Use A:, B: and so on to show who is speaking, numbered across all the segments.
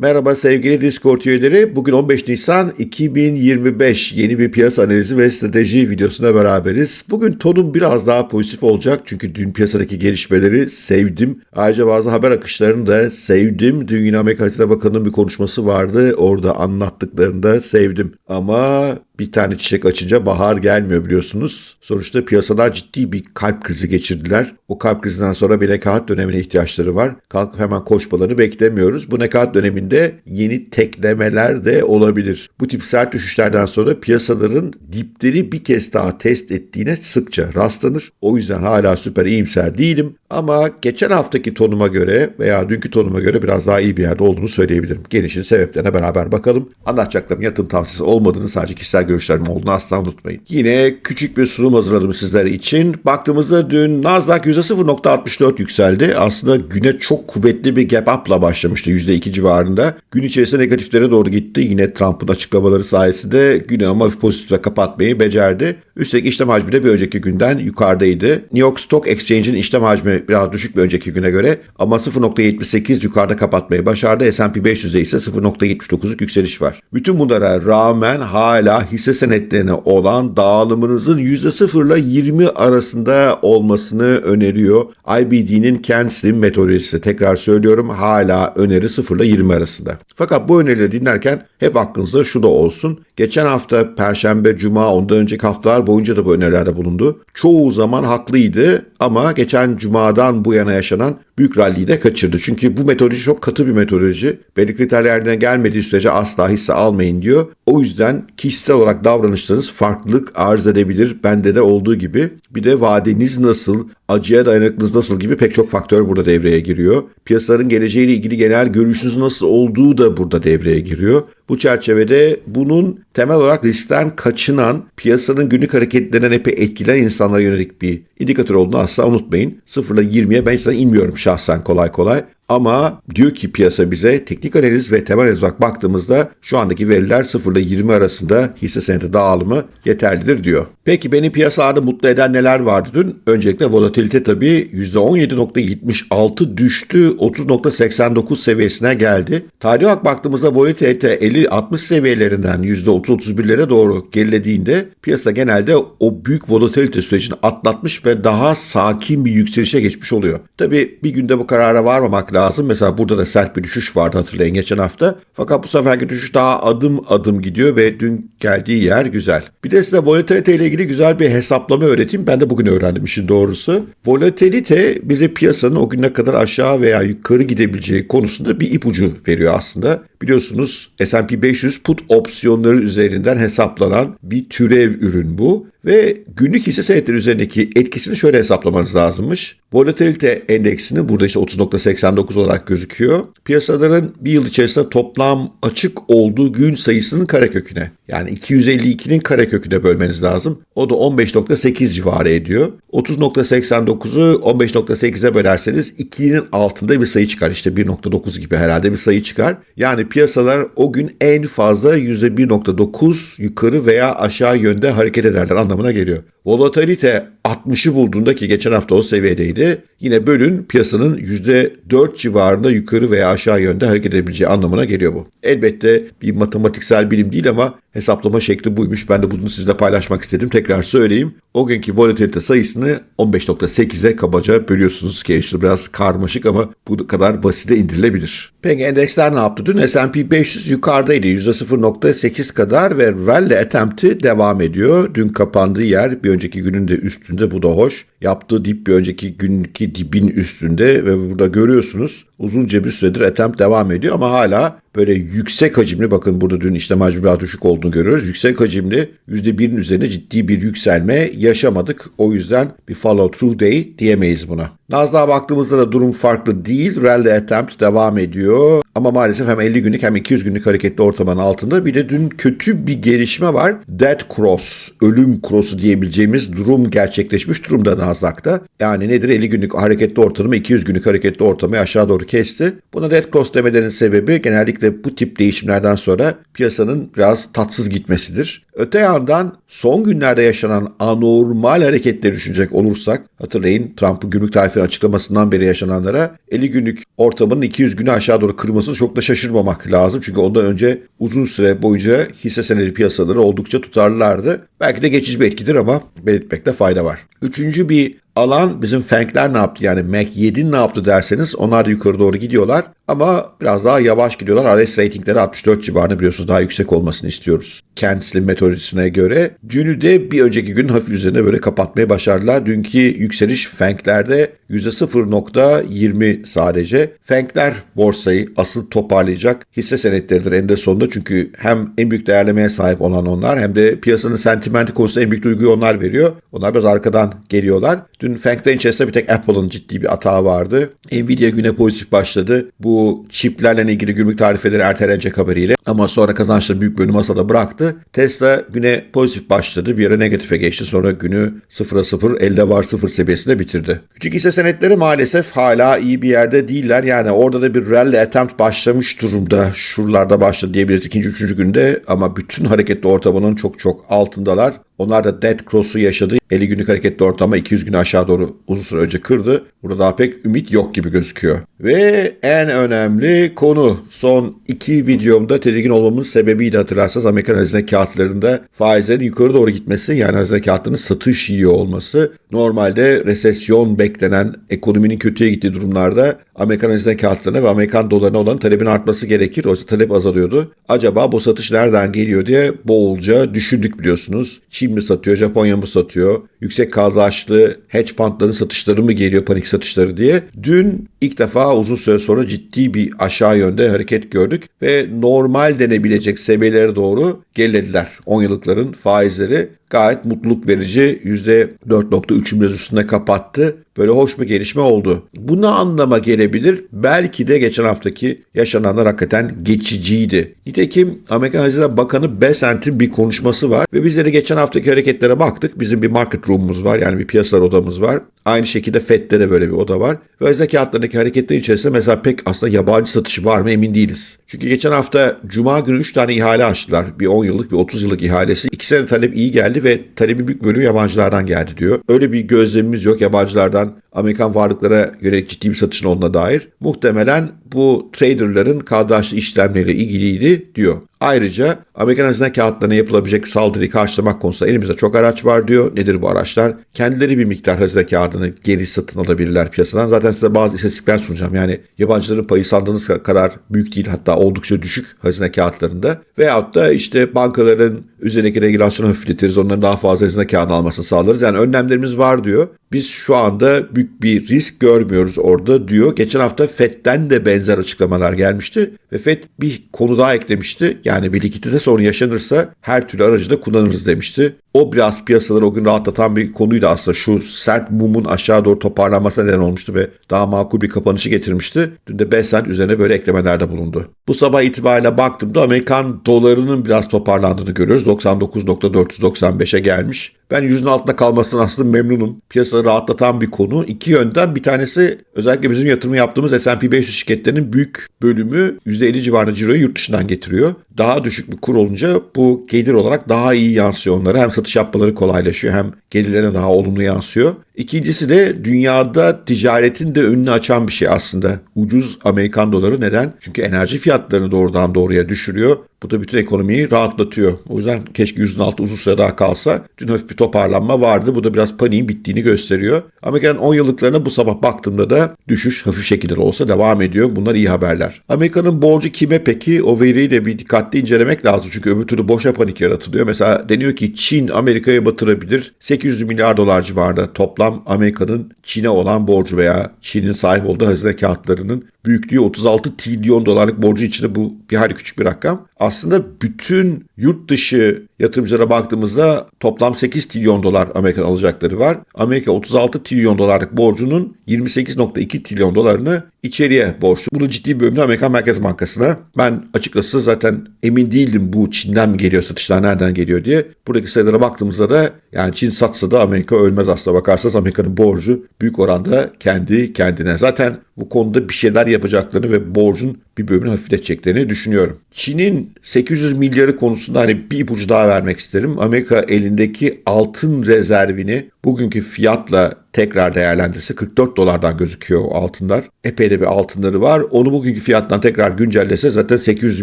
A: Merhaba sevgili Discord üyeleri. Bugün 15 Nisan 2025 yeni bir piyasa analizi ve strateji videosuna beraberiz. Bugün tonum biraz daha pozitif olacak çünkü dün piyasadaki gelişmeleri sevdim. Ayrıca bazı haber akışlarını da sevdim. Dün yine Amerika Hazine Bakanı'nın bir konuşması vardı. Orada anlattıklarını da sevdim. Ama bir tane çiçek açınca bahar gelmiyor biliyorsunuz. Sonuçta piyasalar ciddi bir kalp krizi geçirdiler. O kalp krizinden sonra bir nekaat dönemine ihtiyaçları var. Kalkıp hemen koşmalarını beklemiyoruz. Bu nekaat döneminde yeni teklemeler de olabilir. Bu tip sert düşüşlerden sonra piyasaların dipleri bir kez daha test ettiğine sıkça rastlanır. O yüzden hala süper iyimser değilim. Ama geçen haftaki tonuma göre veya dünkü tonuma göre biraz daha iyi bir yerde olduğunu söyleyebilirim. Gelişin sebeplerine beraber bakalım. Anlatacaklarım yatırım tavsiyesi olmadığını sadece kişisel görüşlerim olduğunu asla unutmayın. Yine küçük bir sunum hazırladım sizler için. Baktığımızda dün Nasdaq %0.64 yükseldi. Aslında güne çok kuvvetli bir gap up'la başlamıştı %2 civarında. Gün içerisinde negatiflere doğru gitti. Yine Trump'ın açıklamaları sayesinde güne ama hafif pozitifle kapatmayı becerdi. Üstelik işlem hacmi de bir önceki günden yukarıdaydı. New York Stock Exchange'in işlem hacmi biraz düşük bir önceki güne göre ama 0.78 yukarıda kapatmayı başardı. S&P 500'de ise 0.79'luk yükseliş var. Bütün bunlara rağmen hala hisse senetlerine olan dağılımınızın %0 ile 20 arasında olmasını öneriyor. IBD'nin Ken Slim metodolojisi. Tekrar söylüyorum hala öneri 0 ile 20 arasında. Fakat bu önerileri dinlerken hep aklınızda şu da olsun. Geçen hafta Perşembe, Cuma, ondan önceki haftalar boyunca da bu önerilerde bulundu. Çoğu zaman haklıydı ama geçen Cuma'dan bu yana yaşanan büyük ralliyi de kaçırdı. Çünkü bu metodoloji çok katı bir metodoloji. Belli kriterlerine gelmediği sürece asla hisse almayın diyor. O yüzden kişisel olarak davranışlarınız farklılık arz edebilir. Bende de olduğu gibi. Bir de vadeniz nasıl, acıya dayanıklılığınız nasıl gibi pek çok faktör burada devreye giriyor. Piyasaların geleceğiyle ilgili genel görüşünüz nasıl olduğu da burada devreye giriyor. Bu çerçevede bunun temel olarak riskten kaçınan, piyasanın günlük hareketlerinden epey etkilen insanlara yönelik bir indikatör olduğunu asla unutmayın. 0 ile 20'ye ben sana inmiyorum şahsen kolay kolay. Ama diyor ki piyasa bize teknik analiz ve temel bak baktığımızda şu andaki veriler 0 ile 20 arasında hisse senedi dağılımı yeterlidir diyor. Peki beni piyasalarda mutlu eden neler vardı dün? Öncelikle volatilite tabii %17.76 düştü 30.89 seviyesine geldi. Tarih olarak baktığımızda volatilite 50-60 seviyelerinden %30-31'lere doğru gerilediğinde piyasa genelde o büyük volatilite sürecini atlatmış ve daha sakin bir yükselişe geçmiş oluyor. Tabii bir günde bu karara varmamak lazım. Mesela burada da sert bir düşüş vardı hatırlayın geçen hafta. Fakat bu seferki düşüş daha adım adım gidiyor ve dün geldiği yer güzel. Bir de size volatilite ile ilgili güzel bir hesaplama öğreteyim. Ben de bugün öğrendim işin doğrusu. Volatilite bize piyasanın o güne kadar aşağı veya yukarı gidebileceği konusunda bir ipucu veriyor aslında. Biliyorsunuz S&P 500 put opsiyonları üzerinden hesaplanan bir türev ürün bu ve günlük hisse senetleri üzerindeki etkisini şöyle hesaplamanız lazımmış. Volatilite endeksinin burada işte 30.89 olarak gözüküyor. Piyasaların bir yıl içerisinde toplam açık olduğu gün sayısının kareköküne yani 252'nin kareköküne bölmeniz lazım. O da 15.8 civarı ediyor. 30.89'u 15.8'e bölerseniz 2'nin altında bir sayı çıkar. İşte 1.9 gibi herhalde bir sayı çıkar. Yani piyasalar o gün en fazla %1.9 yukarı veya aşağı yönde hareket ederler anlamına geliyor. Volatilite 60'ı bulduğunda ki geçen hafta o seviyedeydi. Yine bölün piyasanın %4 civarında yukarı veya aşağı yönde hareket edebileceği anlamına geliyor bu. Elbette bir matematiksel bilim değil ama hesaplama şekli buymuş. Ben de bunu sizle paylaşmak istedim. Tekrar söyleyeyim. O günkü volatilite sayısını 15.8'e kabaca bölüyorsunuz işte biraz karmaşık ama bu kadar basite indirilebilir. Peki endeksler ne yaptı dün? S&P 500 yukarıdaydı %0.8 kadar ve rally attempt'i devam ediyor. Dün kapandığı yer bir önceki günün de üstünde bu da hoş. Yaptığı dip bir önceki günkü dibin üstünde ve burada görüyorsunuz uzunca bir süredir attempt devam ediyor ama hala böyle yüksek hacimli bakın burada dün işlem hacmi biraz düşük olduğunu görüyoruz. Yüksek hacimli %1'in üzerine ciddi bir yükselme yaşamadık. O yüzden bir follow through day diyemeyiz buna. Nasdaq'a baktığımızda da durum farklı değil. Rally attempt devam ediyor. Ama maalesef hem 50 günlük hem 200 günlük hareketli ortalamanın altında. Bir de dün kötü bir gelişme var. Dead cross, ölüm cross'u diyebileceğimiz durum gerçekleşmiş durumda Nasdaq'ta. Yani nedir? 50 günlük hareketli ortalama 200 günlük hareketli ortalamayı aşağı doğru kesti. Buna dead cross demelerinin sebebi genellikle bu tip değişimlerden sonra piyasanın biraz tatsız gitmesidir. Öte yandan son günlerde yaşanan anormal hareketleri düşünecek olursak hatırlayın Trump'ın gümrük tarifleri açıklamasından beri yaşananlara 50 günlük ortamının 200 günü aşağı doğru kırmasını çok da şaşırmamak lazım. Çünkü ondan önce uzun süre boyunca hisse senedi piyasaları oldukça tutarlılardı. Belki de geçici bir etkidir ama belirtmekte fayda var. Üçüncü bir alan bizim Fank'ler ne yaptı yani Mac 7 ne yaptı derseniz onlar da yukarı doğru gidiyorlar ama biraz daha yavaş gidiyorlar. RS ratingleri 64 civarında biliyorsunuz daha yüksek olmasını istiyoruz. Kendisinin metodisine göre. Dünü de bir önceki gün hafif üzerine böyle kapatmayı başardılar. Dünkü yükseliş Fank'lerde %0.20 sadece. Fank'ler borsayı asıl toparlayacak hisse senetleridir eninde sonunda. Çünkü hem en büyük değerlemeye sahip olan onlar hem de piyasanın sentimenti konusunda en büyük duyguyu onlar veriyor. Onlar biraz arkadan geliyorlar. Dün Fank'lerin içerisinde bir tek Apple'ın ciddi bir atağı vardı. Nvidia güne pozitif başladı. Bu çiplerle ilgili gümrük tarifeleri ertelenecek haberiyle. Ama sonra kazançları büyük bölümü masada bıraktı. Tesla güne pozitif başladı. Bir ara negatife geçti. Sonra günü 0'a 0, elde var 0 seviyesinde bitirdi. Küçük hisse senetleri maalesef hala iyi bir yerde değiller. Yani orada da bir rally attempt başlamış durumda. Şuralarda başladı diyebiliriz ikinci, üçüncü günde. Ama bütün hareketli ortamının çok çok altındalar. Onlar da Dead Cross'u yaşadı. 50 günlük hareketli ortama 200 gün aşağı doğru uzun süre önce kırdı. Burada daha pek ümit yok gibi gözüküyor. Ve en önemli konu son iki videomda tedirgin olmamın sebebiydi hatırlarsanız Amerikan hazine kağıtlarında faizlerin yukarı doğru gitmesi yani hazine kağıtlarının satış yiyor olması. Normalde resesyon beklenen ekonominin kötüye gittiği durumlarda Amerikan hazine kağıtlarına ve Amerikan dolarına olan talebin artması gerekir. Oysa talep azalıyordu. Acaba bu satış nereden geliyor diye bolca düşündük biliyorsunuz. Çin mi satıyor, Japonya mı satıyor? Yüksek kaldıraçlı hedge fundların satışları mı geliyor, panik satışları diye. Dün ilk defa uzun süre sonra ciddi bir aşağı yönde hareket gördük ve normal denebilecek seviyelere doğru gerilediler. 10 yıllıkların faizleri gayet mutluluk verici %4.3'ün biraz üstünde kapattı. Böyle hoş bir gelişme oldu. Bu ne anlama gelebilir? Belki de geçen haftaki yaşananlar hakikaten geçiciydi. Nitekim Amerika Hazine Bakanı Besant'in bir konuşması var ve bizleri geçen haftaki hareketlere baktık. Bizim bir market room'umuz var yani bir piyasalar odamız var. Aynı şekilde FED'de de böyle bir oda var. Ve hazine kağıtlarındaki hareketler içerisinde mesela pek aslında yabancı satışı var mı emin değiliz. Çünkü geçen hafta Cuma günü 3 tane ihale açtılar. Bir 10 yıllık bir 30 yıllık ihalesi. İki sene talep iyi geldi ve talebin büyük bölümü yabancılardan geldi diyor. Öyle bir gözlemimiz yok yabancılardan Amerikan varlıklara yönelik ciddi bir satışın olduğuna dair. Muhtemelen bu traderların kaldıraçlı işlemleriyle ilgiliydi diyor. Ayrıca Amerikan hazine kağıtlarına yapılabilecek saldırıyı karşılamak konusunda elimizde çok araç var diyor. Nedir bu araçlar? Kendileri bir miktar hazine kağıdını geri satın alabilirler piyasadan. Zaten size bazı istatistikler sunacağım. Yani yabancıların payı sandığınız kadar büyük değil hatta oldukça düşük hazine kağıtlarında. Veyahut da işte bankaların üzerindeki regülasyonu hafifletiriz. Onların daha fazla hazine kağıdı almasını sağlarız. Yani önlemlerimiz var diyor. Biz şu anda büyük bir risk görmüyoruz orada diyor. Geçen hafta FED'den de benzer açıklamalar gelmişti ve FED bir konu daha eklemişti. Yani bir likidite sorunu yaşanırsa her türlü aracı da kullanırız demişti. O biraz piyasaları o gün rahatlatan bir konuydu aslında. Şu sert mumun aşağı doğru toparlanmasına neden olmuştu ve daha makul bir kapanışı getirmişti. Dün de Besant üzerine böyle eklemelerde bulundu. Bu sabah itibariyle baktığımda Amerikan dolarının biraz toparlandığını görüyoruz. 99.495'e gelmiş. Ben yüzün altında kalmasından aslında memnunum. Piyasaları rahatlatan bir konu. İki yönden bir tanesi özellikle bizim yatırım yaptığımız S&P 500 şirketlerinin büyük bölümü %50 civarında ciroyu yurt dışından getiriyor. Daha düşük bir kur olunca bu gelir olarak daha iyi yansıyor onlara. Hem satış yapmaları kolaylaşıyor hem gelirlerine daha olumlu yansıyor. İkincisi de dünyada ticaretin de önünü açan bir şey aslında. Ucuz Amerikan doları neden? Çünkü enerji fiyatlarını doğrudan doğruya düşürüyor. Bu da bütün ekonomiyi rahatlatıyor. O yüzden keşke yüzün altı uzun süre daha kalsa. Dün hafif bir toparlanma vardı. Bu da biraz paniğin bittiğini gösteriyor. Amerika'nın 10 yıllıklarına bu sabah baktığımda da düşüş hafif şekilde olsa devam ediyor. Bunlar iyi haberler. Amerika'nın borcu kime peki? O veriyi de bir dikkatli incelemek lazım. Çünkü öbür türlü boşa panik yaratılıyor. Mesela deniyor ki Çin Amerika'ya batırabilir. 800 milyar dolar civarında toplam Amerika'nın Çin'e olan borcu veya Çin'in sahip olduğu hazine kağıtlarının büyüklüğü 36 trilyon dolarlık borcu içinde bu bir hali küçük bir rakam. Aslında bütün yurt dışı yatırımcılara baktığımızda toplam 8 trilyon dolar Amerikan alacakları var. Amerika 36 trilyon dolarlık borcunun 28.2 trilyon dolarını içeriye borçlu. Bunu ciddi bir bölümde Amerikan Merkez Bankası'na. Ben açıkçası zaten emin değildim bu Çin'den mi geliyor, satışlar nereden geliyor diye. Buradaki sayılara baktığımızda da yani Çin satsa da Amerika ölmez aslında bakarsanız Amerika'nın borcu büyük oranda kendi kendine. Zaten bu konuda bir şeyler yapacaklarını ve borcun bir bölümünü hafifleteceklerini düşünüyorum. Çin'in 800 milyarı konusunda hani bir ipucu daha vermek isterim. Amerika elindeki altın rezervini bugünkü fiyatla tekrar değerlendirse 44 dolardan gözüküyor o altınlar. Epey de bir altınları var. Onu bugünkü fiyattan tekrar güncellese zaten 800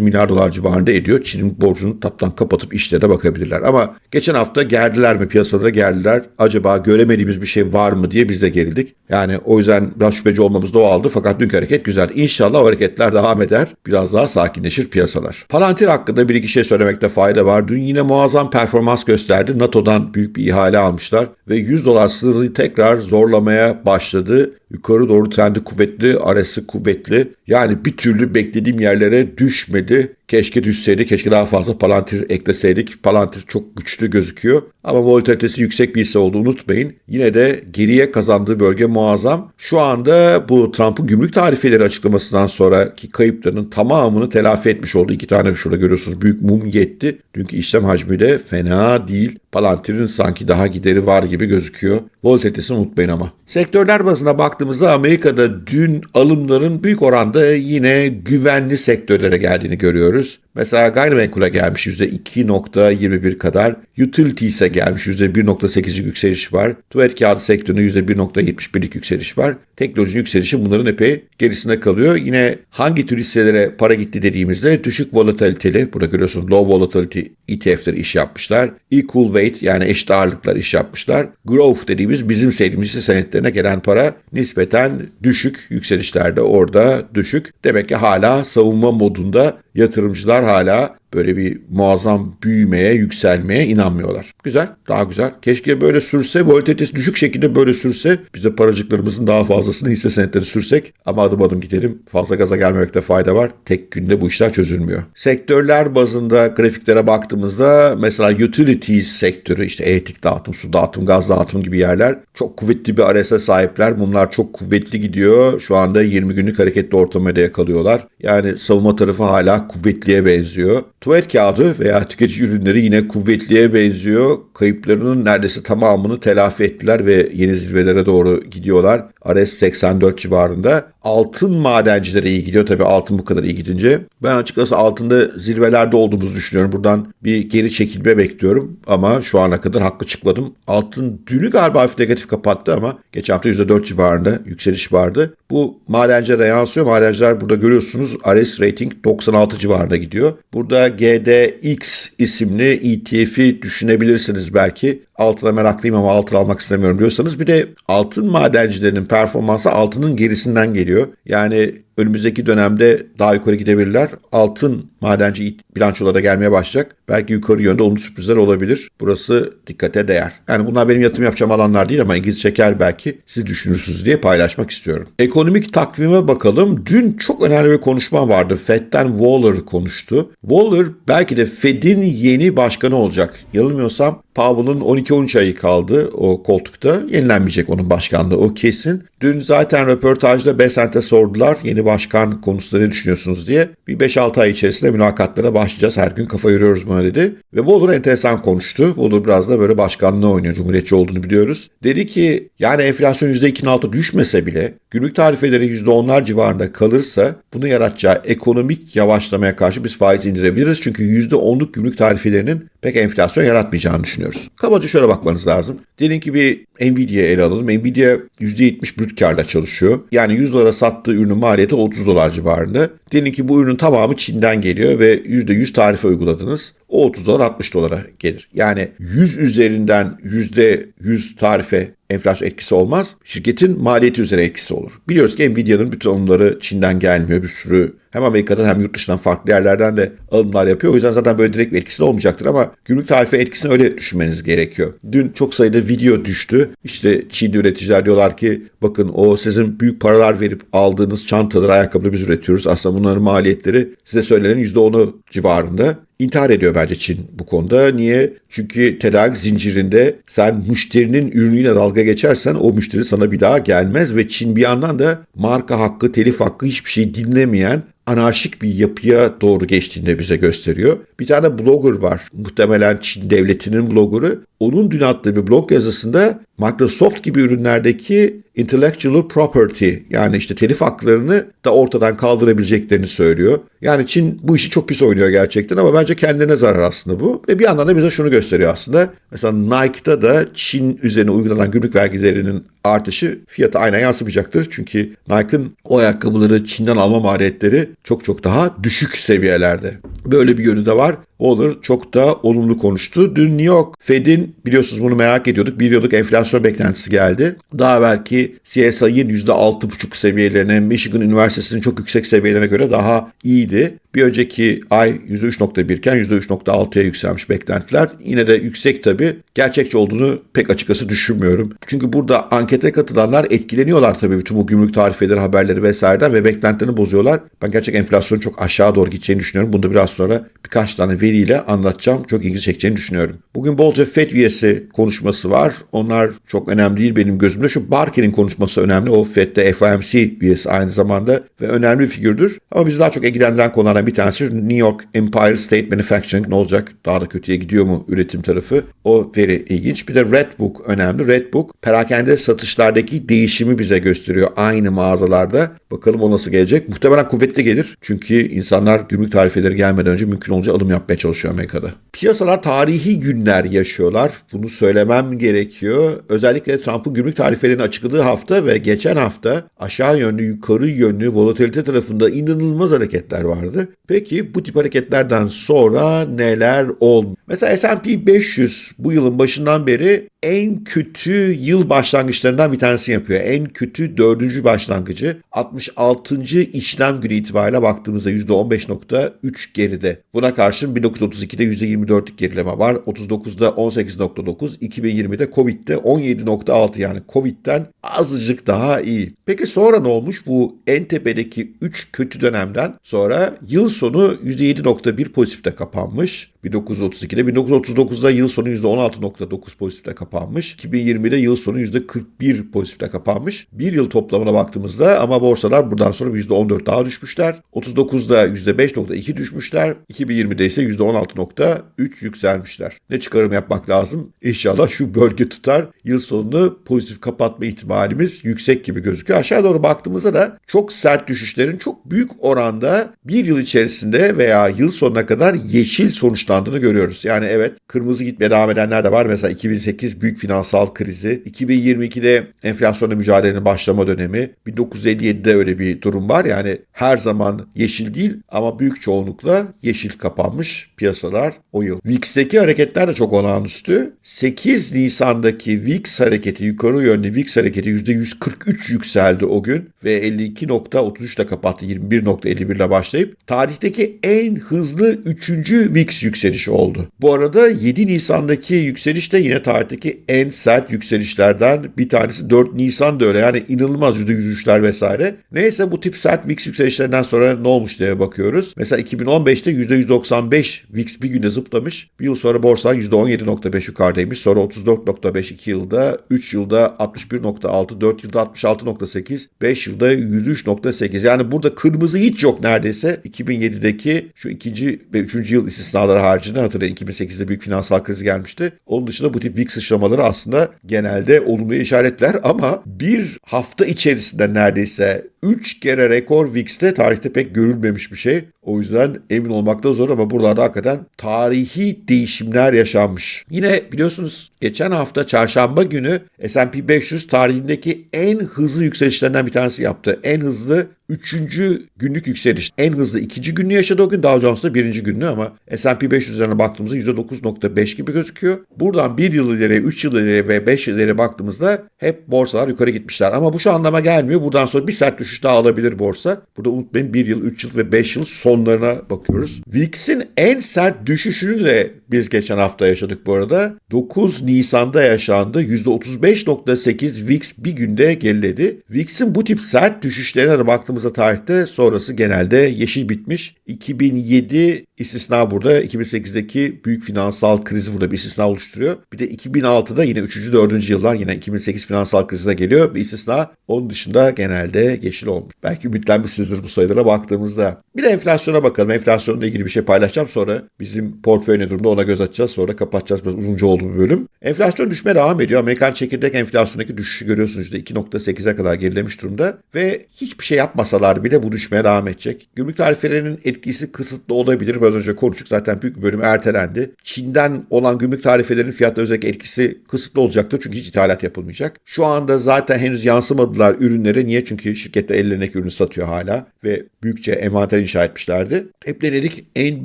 A: milyar dolar civarında ediyor. Çin'in borcunu taptan kapatıp işlerine bakabilirler. Ama geçen hafta gerdiler mi piyasada gerdiler. Acaba göremediğimiz bir şey var mı diye biz de gerildik. Yani o yüzden biraz şüpheci olmamız doğaldı. Fakat dünkü hareket güzel. İnşallah o hareketler devam eder. Biraz daha sakinleşir piyasalar. Palantir hakkında bir iki şey söylemekte fayda var. Dün yine muazzam performans gösterdi. NATO'dan büyük bir ihale almışlar ve 100 dolar sınırını tekrar zorlamaya başladı. Yukarı doğru trendi kuvvetli, arası kuvvetli. Yani bir türlü beklediğim yerlere düşmedi. Keşke düşseydi, keşke daha fazla Palantir ekleseydik. Palantir çok güçlü gözüküyor. Ama volatilitesi yüksek bir hisse olduğunu unutmayın. Yine de geriye kazandığı bölge muazzam. Şu anda bu Trump'ın gümrük tarifeleri açıklamasından sonraki kayıplarının tamamını telafi etmiş oldu. İki tane şurada görüyorsunuz büyük mum yetti. Dünkü işlem hacmi de fena değil. Palantir'in sanki daha gideri var gibi gözüküyor. Volatilitesini unutmayın ama. Sektörler bazına baktığımızda Amerika'da dün alımların büyük oranda yine güvenli sektörlere geldiğini görüyoruz. Mesela gayrimenkule gelmiş %2.21 kadar. Utilities'e gelmiş %1.8'lik yükseliş var. Tuvalet kağıdı sektöründe %1.71'lik yükseliş var. Teknoloji yükselişi bunların epey gerisinde kalıyor. Yine hangi tür hisselere para gitti dediğimizde düşük volatiliteli, burada görüyorsunuz low volatility ETF'ler iş yapmışlar. Equal weight yani eşit ağırlıklar iş yapmışlar. Growth dediğimiz bizim sevdiğimiz senetlerine gelen para nispeten düşük. Yükselişlerde orada düşük. Demek ki hala savunma modunda yatırımcılar hala böyle bir muazzam büyümeye, yükselmeye inanmıyorlar. Güzel, daha güzel. Keşke böyle sürse, volatilitesi düşük şekilde böyle sürse, bize paracıklarımızın daha fazlasını hisse senetleri sürsek ama adım adım gidelim. Fazla gaza gelmemekte fayda var. Tek günde bu işler çözülmüyor. Sektörler bazında grafiklere baktığımızda mesela utilities sektörü işte elektrik dağıtım, su dağıtım, gaz dağıtım gibi yerler çok kuvvetli bir RS'e sahipler. Bunlar çok kuvvetli gidiyor. Şu anda 20 günlük hareketli ortamda yakalıyorlar. Yani savunma tarafı hala kuvvetliye benziyor. Tuvalet kağıdı veya tüketici ürünleri yine kuvvetliye benziyor. Kayıplarının neredeyse tamamını telafi ettiler ve yeni zirvelere doğru gidiyorlar. RS 84 civarında. Altın madencilere iyi gidiyor. Tabii altın bu kadar iyi gidince. Ben açıkçası altında zirvelerde olduğumuzu düşünüyorum. Buradan bir geri çekilme bekliyorum. Ama şu ana kadar haklı çıkmadım. Altın dünü galiba hafif negatif kapattı ama geçen hafta %4 civarında yükseliş vardı. Bu madencilere yansıyor. Madenciler burada görüyorsunuz RS rating 96 civarında gidiyor. Burada GDX isimli ETF'i düşünebilirsiniz belki. Altına meraklıyım ama altın almak istemiyorum diyorsanız bir de altın madencilerinin performansı altının gerisinden geliyor. Yani önümüzdeki dönemde daha yukarı gidebilirler. Altın madenci bilançolara gelmeye başlayacak. Belki yukarı yönde olumlu sürprizler olabilir. Burası dikkate değer. Yani bunlar benim yatırım yapacağım alanlar değil ama ilginizi çeker belki. Siz düşünürsünüz diye paylaşmak istiyorum. Ekonomik takvime bakalım. Dün çok önemli bir konuşma vardı. Fed'den Waller konuştu. Waller belki de Fed'in yeni başkanı olacak. Yanılmıyorsam Powell'ın 12-13 ayı kaldı o koltukta. Yenilenmeyecek onun başkanlığı o kesin. Dün zaten röportajda Besant'e sordular yeni başkan konusunda ne düşünüyorsunuz diye. Bir 5-6 ay içerisinde mülakatlara başlayacağız. Her gün kafa yoruyoruz buna dedi. Ve Waller enteresan konuştu. Waller biraz da böyle başkanlığı oynuyor. Cumhuriyetçi olduğunu biliyoruz. Dedi ki yani enflasyon %2'nin altı düşmese bile gümrük tarifeleri %10'lar civarında kalırsa bunu yaratacağı ekonomik yavaşlamaya karşı biz faiz indirebiliriz. Çünkü %10'luk gümrük tarifelerinin pek enflasyon yaratmayacağını düşünüyoruz. Kabaca şöyle bakmanız lazım. Diyelim ki bir Nvidia ele alalım. Nvidia %70 brüt karla çalışıyor. Yani 100 dolara sattığı ürünün maliyeti 30 dolar civarında. Diyelim ki bu ürünün tamamı Çin'den geliyor ve %100 tarife uyguladınız. O 30 dolar 60 dolara gelir. Yani 100 üzerinden %100 tarife enflasyon etkisi olmaz. Şirketin maliyeti üzerine etkisi olur. Biliyoruz ki Nvidia'nın bütün alımları Çin'den gelmiyor. Bir sürü hem Amerika'dan hem yurt dışından farklı yerlerden de alımlar yapıyor. O yüzden zaten böyle direkt bir etkisi olmayacaktır ama gümrük tarife etkisini öyle düşünmeniz gerekiyor. Dün çok sayıda video düştü. İşte Çinli üreticiler diyorlar ki bakın o sizin büyük paralar verip aldığınız çantaları, ayakkabıları biz üretiyoruz. Aslında bunların maliyetleri size söylenen %10'u civarında. İntihar ediyor bence Çin bu konuda. Niye? Çünkü tedarik zincirinde sen müşterinin ürünüyle dalga geçersen o müşteri sana bir daha gelmez ve Çin bir yandan da marka hakkı, telif hakkı hiçbir şey dinlemeyen anarşik bir yapıya doğru geçtiğini bize gösteriyor. Bir tane blogger var. Muhtemelen Çin devletinin bloggerı. Onun dün attığı bir blog yazısında Microsoft gibi ürünlerdeki intellectual property yani işte telif haklarını da ortadan kaldırabileceklerini söylüyor. Yani Çin bu işi çok pis oynuyor gerçekten ama bence kendine zarar aslında bu. Ve bir yandan da bize şunu gösteriyor aslında. Mesela Nike'da da Çin üzerine uygulanan gümrük vergilerinin artışı fiyata aynen yansımayacaktır. Çünkü Nike'ın o ayakkabıları Çin'den alma maliyetleri çok çok daha düşük seviyelerde. Böyle bir yönü de var. Olur çok da olumlu konuştu. Dün New York Fed'in biliyorsunuz bunu merak ediyorduk. Bir yıllık enflasyon beklentisi geldi. Daha belki CSI'nin %6,5 seviyelerine, Michigan Üniversitesi'nin çok yüksek seviyelerine göre daha iyiydi. Bir önceki ay %3.1 iken %3.6'ya yükselmiş beklentiler. Yine de yüksek tabii. Gerçekçi olduğunu pek açıkçası düşünmüyorum. Çünkü burada ankete katılanlar etkileniyorlar tabii bütün bu gümrük tarifeleri, haberleri vesaireden ve beklentilerini bozuyorlar. Ben gerçek enflasyonun çok aşağı doğru gideceğini düşünüyorum. Bunu da biraz sonra birkaç tane veriyle anlatacağım. Çok ilgi çekeceğini düşünüyorum. Bugün bolca FED üyesi konuşması var. Onlar çok önemli değil benim gözümde. Şu Barker'in konuşması önemli. O FED'de FOMC üyesi aynı zamanda ve önemli bir figürdür. Ama bizi daha çok ilgilendiren konulardan bir tanesi New York Empire State Manufacturing ne olacak? Daha da kötüye gidiyor mu üretim tarafı? O veri ilginç. Bir de Redbook önemli. Redbook perakende satışlardaki değişimi bize gösteriyor aynı mağazalarda. Bakalım o nasıl gelecek? Muhtemelen kuvvetli gelir. Çünkü insanlar gümrük tarifeleri gelmeden önce mümkün olunca alım yapmaya çalışıyor Amerika'da. Piyasalar tarihi günler yaşıyorlar. Bunu söylemem gerekiyor. Özellikle Trump'ın gümrük tarifelerini açıkladığı hafta ve geçen hafta aşağı yönlü yukarı yönlü volatilite tarafında inanılmaz hareketler vardı. Peki bu tip hareketlerden sonra neler oldu? Mesela S&P 500 bu yılın başından beri en kötü yıl başlangıçlarından bir tanesini yapıyor. En kötü dördüncü başlangıcı 66. işlem günü itibariyle baktığımızda %15.3 geride. Buna karşın 1932'de %24'lük gerileme var. 39'da 18.9, 2020'de Covid'de 17.6 yani Covid'den azıcık daha iyi. Peki sonra ne olmuş? Bu en tepedeki 3 kötü dönemden sonra yıl sonu %7.1 pozitifte kapanmış. 1932'de 1939'da yıl sonu %16.9 pozitifte kapanmış. 2020'de yıl sonu %41 pozitifte kapanmış. Bir yıl toplamına baktığımızda ama borsalar buradan sonra %14 daha düşmüşler. 39'da %5.2 düşmüşler. 2020'de ise %16.3 yükselmişler. Ne çıkarım yapmak lazım? İnşallah şu bölge tutar. Yıl sonunu pozitif kapatma ihtimalimiz yüksek gibi gözüküyor. Aşağı doğru baktığımızda da çok sert düşüşlerin çok büyük oranda bir yıl içerisinde veya yıl sonuna kadar yeşil sonuçlandığını görüyoruz. Yani evet kırmızı gitmeye devam edenler de var. Mesela 2008 büyük finansal krizi, 2022'de enflasyonla mücadelenin başlama dönemi, 1957'de öyle bir durum var. Yani her zaman yeşil değil ama büyük çoğunlukla yeşil kapanmış piyasalar o yıl. VIX'teki hareketler de çok olağanüstü. 8 Nisan'daki VIX hareketi, yukarı yönlü VIX hareketi %143 yükseldi o gün ve 52.33 ile kapattı. 21.51 ile başlayıp tarihteki en hızlı 3. VIX yükselişi oldu. Bu arada 7 Nisan'daki yükseliş de yine tarihteki en sert yükselişlerden bir tanesi. 4 Nisan da öyle yani inanılmaz %103'ler vesaire. Neyse bu tip sert VIX yükselişlerinden sonra ne olmuş diye bakıyoruz. Mesela 2015'te %195 VIX bir günde zıplamış. Bir yıl sonra borsa %17.5 yukarıdaymış. Sonra 34.5 2 yılda, 3 yılda 61.6, 4 yılda 66.8, 5 yılda 103.8. Yani burada kırmızı hiç yok neredeyse. 2007'deki şu ikinci ve üçüncü yıl istisnaları haricinde hatırlayın 2008'de büyük finansal kriz gelmişti. Onun dışında bu tip VIX sıçramaları aslında genelde olumlu işaretler ama bir hafta içerisinde neredeyse 3 kere rekor VIX'te tarihte pek görülmemiş bir şey. O yüzden emin olmakta zor ama buralarda hakikaten tarihi değişimler yaşanmış. Yine biliyorsunuz geçen hafta çarşamba günü S&P 500 tarihindeki en hızlı yükselişlerinden bir tanesi yaptı. En hızlı Üçüncü günlük yükseliş. En hızlı ikinci gününü yaşadı o gün. Dow Jones'da birinci gününü ama S&P 500 üzerine baktığımızda %9.5 gibi gözüküyor. Buradan bir yıl ileri, üç yıl ileri ve beş yıl ileri baktığımızda hep borsalar yukarı gitmişler. Ama bu şu anlama gelmiyor. Buradan sonra bir sert düşüş daha alabilir borsa. Burada unutmayın bir yıl, üç yıl ve beş yıl sonlarına bakıyoruz. VIX'in en sert düşüşünü de biz geçen hafta yaşadık bu arada. 9 Nisan'da yaşandı. %35.8 VIX bir günde geriledi. VIX'in bu tip sert düşüşlerine de baktığımızda tarihte sonrası genelde yeşil bitmiş. 2007 istisna burada. 2008'deki büyük finansal krizi burada bir istisna oluşturuyor. Bir de 2006'da yine 3. 4. yıllar yine 2008 finansal krizine geliyor. Bir istisna. Onun dışında genelde yeşil olmuş. Belki ümitlenmişsinizdir bu sayılara baktığımızda. Bir de enflasyona bakalım. Enflasyonla ilgili bir şey paylaşacağım sonra. Bizim portföy ne durumda ona göz açacağız. Sonra kapatacağız. Biraz uzunca oldu bu bölüm. Enflasyon düşmeye devam ediyor. Amerikan çekirdek enflasyondaki düşüşü görüyorsunuz. %2.8'e kadar gerilemiş durumda. Ve hiçbir şey yapmasalar bile bu düşmeye devam edecek. Gümrük tarifelerinin etkisi kısıtlı olabilir. Biraz önce konuştuk zaten büyük bir bölüm ertelendi. Çin'den olan gümrük tarifelerinin fiyatta özellikle etkisi kısıtlı olacaktır. Çünkü hiç ithalat yapılmayacak. Şu anda zaten henüz yansımadılar ürünlere. Niye? Çünkü şirketler ellerindeki ürünü satıyor hala. Ve büyükçe envanter inşa etmişlerdi. Hep ne dedik? En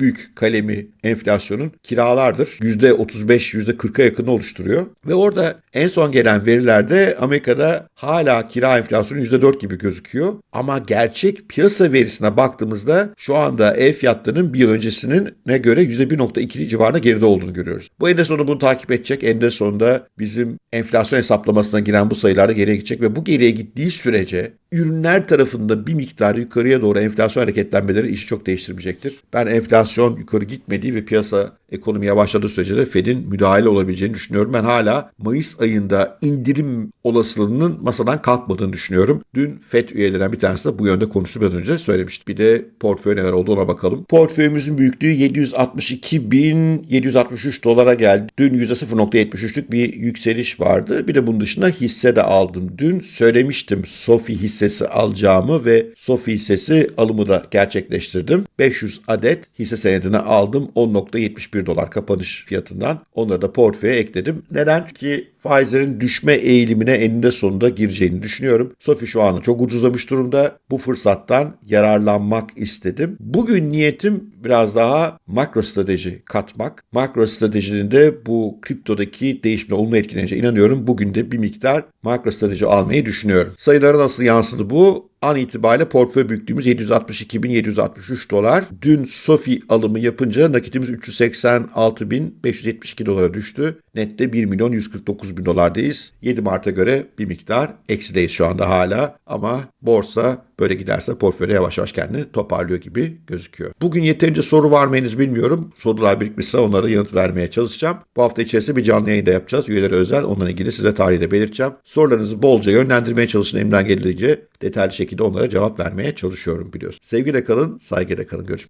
A: büyük kalemi enflasyonun kiralardır. %35, %40'a yakın oluşturuyor. Ve orada en son gelen verilerde Amerika'da hala kira enflasyonu %4 gibi gözüküyor. Ama gerçek piyasa verisine baktığımızda şu anda ev fiyatlarının bir yıl öncesinin ne göre %1.2 civarında geride olduğunu görüyoruz. Bu eninde sonunda bunu takip edecek. Eninde sonunda bizim enflasyon hesaplamasına giren bu sayılarda geriye gidecek ve bu geriye gittiği sürece ürünler tarafında bir miktar yukarıya doğru enflasyon hareketlenmeleri işi çok değiştirmeyecektir. Ben enflasyon yukarı gitmediği ve piyasa ekonomi yavaşladığı sürece de Fed'in müdahale olabileceğini düşünüyorum. Ben hala Mayıs ayında indirim olasılığının masadan kalkmadığını düşünüyorum. Dün Fed üyelerinden bir tanesi de bu yönde konuştu biraz önce söylemişti. Bir de portföy neler oldu ona bakalım. Portföyümüzün büyüklüğü 762.763 dolara geldi. Dün %0.73'lük bir yükseliş vardı. Bir de bunun dışında hisse de aldım. Dün söylemiştim Sofi hissesi alacağımı ve Sofi hissesi alımı da gerçekleştirdim. 500 adet hisse senedini aldım. 10.71 dolar kapanış fiyatından. Onları da portföye ekledim. Neden? Çünkü faizlerin düşme eğilimine eninde sonunda gireceğini düşünüyorum. Sofi şu anda çok ucuzlamış durumda. Bu fırsattan yararlanmak istedim. Bugün niyetim biraz daha makro strateji katmak. Makro stratejinin de bu kriptodaki değişimle olma etkileneceğine inanıyorum. Bugün de bir miktar makro strateji almayı düşünüyorum. Sayılara nasıl yansıdı bu? An itibariyle portföy büyüklüğümüz 762.763 dolar. Dün Sofi alımı yapınca nakitimiz 386.572 dolara düştü. Nette 1 milyon 149 bin dolardayız. 7 Mart'a göre bir miktar eksideyiz şu anda hala ama borsa böyle giderse portföyde yavaş yavaş kendini toparlıyor gibi gözüküyor. Bugün yeterince soru var mı henüz bilmiyorum. Sorular birikmişse onlara yanıt vermeye çalışacağım. Bu hafta içerisinde bir canlı yayın da yapacağız. Üyelere özel onunla ilgili size tarihi de belirteceğim. Sorularınızı bolca yönlendirmeye çalışın elimden geldiğince detaylı şekilde onlara cevap vermeye çalışıyorum biliyorsun. Sevgiyle kalın, saygıyla kalın. Görüşmek